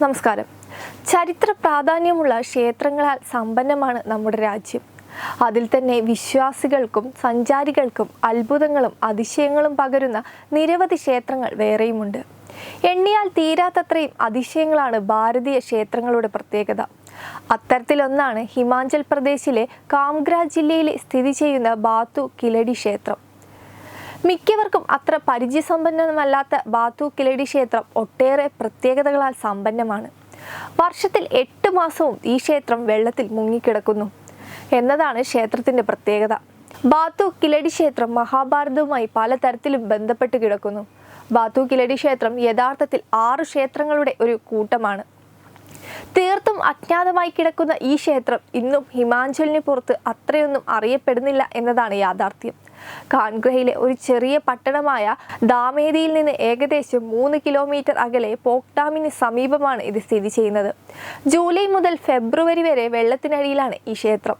നമസ്കാരം. ചരിത്ര പ്രാധാന്യമുള്ള ക്ഷേത്രങ്ങളാൽ സമ്പന്നമാണ് നമ്മുടെ രാജ്യം. അതിൽ തന്നെ വിശ്വാസികൾക്കും സഞ്ചാരികൾക്കും അത്ഭുതങ്ങളും അതിശയങ്ങളും പകരുന്ന നിരവധി ക്ഷേത്രങ്ങൾ വേറെയുമുണ്ട്. എണ്ണിയാൽ തീരാത്തത്രയും അതിശയങ്ങളാണ് ഭാരതീയ ക്ഷേത്രങ്ങളുടെ പ്രത്യേകത. അത്തരത്തിലൊന്നാണ് ഹിമാചൽ പ്രദേശിലെ കാംഗ്ര ജില്ലയിൽ സ്ഥിതി ചെയ്യുന്ന ബാത്തു കിലടി ക്ഷേത്രം. മിക്കവർക്കും അത്ര പരിചയസമ്പന്നമല്ലാത്ത ബാത്തു കിലടി ക്ഷേത്രം ഒട്ടേറെ പ്രത്യേകതകളാൽ സമ്പന്നമാണ്. വർഷത്തിൽ എട്ട് മാസവും ഈ ക്ഷേത്രം വെള്ളത്തിൽ മുങ്ങിക്കിടക്കുന്നു എന്നതാണ് ക്ഷേത്രത്തിന്റെ പ്രത്യേകത. ബാത്തു കിലടി ക്ഷേത്രം മഹാഭാരതവുമായി പലതരത്തിലും ബന്ധപ്പെട്ട് കിടക്കുന്നു. ബാത്തു കിലടി ക്ഷേത്രം യഥാർത്ഥത്തിൽ ആറ് ക്ഷേത്രങ്ങളുടെ ഒരു കൂട്ടമാണ്. തീർത്തും അജ്ഞാതമായി കിടക്കുന്ന ഈ ക്ഷേത്രം ഇന്നും ഹിമാചലിന് പുറത്ത് അത്രയൊന്നും അറിയപ്പെടുന്നില്ല എന്നതാണ് യാഥാർത്ഥ്യം. കാൻഗ്രയിലെ ഒരു ചെറിയ പട്ടണമായ ദാമേദിയിൽ നിന്ന് ഏകദേശം മൂന്ന് കിലോമീറ്റർ അകലെ പോക്ടാമിന് സമീപമാണ് ഇത് സ്ഥിതി ചെയ്യുന്നത്. ജൂലൈ മുതൽ ഫെബ്രുവരി വരെ വെള്ളത്തിനടിയിലാണ് ഈ ക്ഷേത്രം.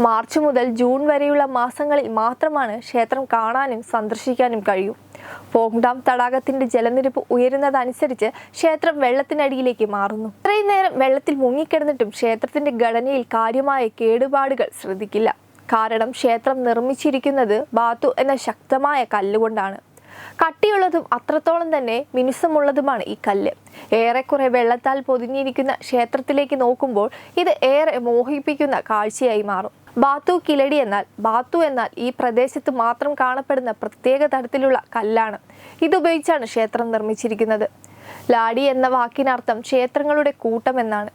മാർച്ച് മുതൽ ജൂൺ വരെയുള്ള മാസങ്ങളിൽ മാത്രമാണ് ക്ഷേത്രം കാണാനും സന്ദർശിക്കാനും കഴിയൂ. പോങ്ഡാം തടാകത്തിന്റെ ജലനിരപ്പ് ഉയരുന്നതനുസരിച്ച് ക്ഷേത്രം വെള്ളത്തിനടിയിലേക്ക് മാറുന്നു. ഇത്രയും നേരം വെള്ളത്തിൽ മുങ്ങിക്കിടന്നിട്ടും ക്ഷേത്രത്തിന്റെ ഘടനയിൽ കാര്യമായ കേടുപാടുകൾ ശ്രദ്ധിക്കില്ല. കാരണം ക്ഷേത്രം നിർമ്മിച്ചിരിക്കുന്നത് ബാത്തു എന്ന ശക്തമായ കല്ലുകൊണ്ടാണ്. കട്ടിയുള്ളതും അത്രത്തോളം തന്നെ മിനുസമുള്ളതുമാണ് ഈ കല്ല്. ഏറെക്കുറെ വെള്ളത്താൽ പൊതിഞ്ഞിരിക്കുന്ന ക്ഷേത്രത്തിലേക്ക് നോക്കുമ്പോൾ ഇത് ഏറെ മോഹിപ്പിക്കുന്ന കാഴ്ചയായി മാറും. ബാത്തു കിലടി എന്നാൽ ബാത്തു എന്നാൽ ഈ പ്രദേശത്ത് മാത്രം കാണപ്പെടുന്ന പ്രത്യേക തരത്തിലുള്ള കല്ലാണ് ഇതുപയോഗിച്ചാണ് ക്ഷേത്രം നിർമ്മിച്ചിരിക്കുന്നത്. ലാടി എന്ന വാക്കിനർത്ഥം ക്ഷേത്രങ്ങളുടെ കൂട്ടം എന്നാണ്.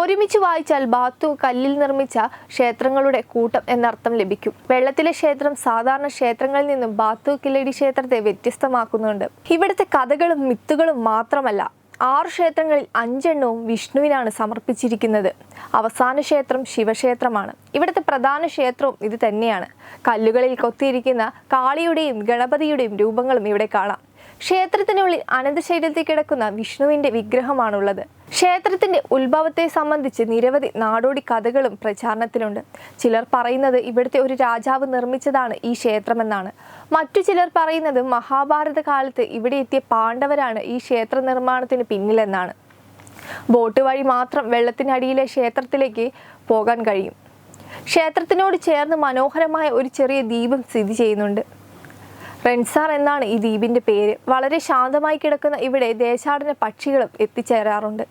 ഒരുമിച്ച് വായിച്ചാൽ ബാത്തു കല്ലിൽ നിർമ്മിച്ച ക്ഷേത്രങ്ങളുടെ കൂട്ടം എന്നർത്ഥം ലഭിക്കും. വെള്ളത്തിലെ ക്ഷേത്രം സാധാരണ ക്ഷേത്രങ്ങളിൽ നിന്നും ബാത്തു കില്ലടി ക്ഷേത്രത്തെ വ്യത്യസ്തമാക്കുന്നുണ്ട്. ഇവിടുത്തെ കഥകളും മിത്തുകളും മാത്രമല്ല ആറ് ക്ഷേത്രങ്ങളിൽ അഞ്ചെണ്ണവും വിഷ്ണുവിനാണ് സമർപ്പിച്ചിരിക്കുന്നത്. അവസാന ക്ഷേത്രം ശിവക്ഷേത്രമാണ്. ഇവിടുത്തെ പ്രധാന ക്ഷേത്രവും ഇത് തന്നെയാണ്. കല്ലുകളിൽ കൊത്തിയിരിക്കുന്ന കാളിയുടെയും ഗണപതിയുടെയും രൂപങ്ങളും ഇവിടെ കാണാം. ക്ഷേത്രത്തിനുള്ളിൽ അനന്തശൈലത്തിൽ കിടക്കുന്ന വിഷ്ണുവിന്റെ വിഗ്രഹമാണുള്ളത്. ക്ഷേത്രത്തിന്റെ ഉത്ഭവത്തെ സംബന്ധിച്ച് നിരവധി നാടോടി കഥകളും പ്രചാരണത്തിലുണ്ട്. ചിലർ പറയുന്നത് ഇവിടുത്തെ ഒരു രാജാവ് നിർമ്മിച്ചതാണ് ഈ ക്ഷേത്രമെന്നാണ്. മറ്റു ചിലർ പറയുന്നത് മഹാഭാരത കാലത്ത് ഇവിടെ എത്തിയ പാണ്ഡവരാണ് ഈ ക്ഷേത്ര നിർമ്മാണത്തിന് പിന്നിലെന്നാണ്. ബോട്ട് വഴി മാത്രം വെള്ളത്തിനടിയിലെ ക്ഷേത്രത്തിലേക്ക് പോകാൻ കഴിയും. ക്ഷേത്രത്തിനോട് ചേർന്ന് മനോഹരമായ ഒരു ചെറിയ ദ്വീപും സ്ഥിതി ചെയ്യുന്നുണ്ട്. റെൻസാർ എന്നാണ് ഈ ദ്വീപിന്റെ പേര്. വളരെ ശാന്തമായി കിടക്കുന്ന ഇവിടെ ദേശാടന പക്ഷികളും എത്തിച്ചേരാറുണ്ട്.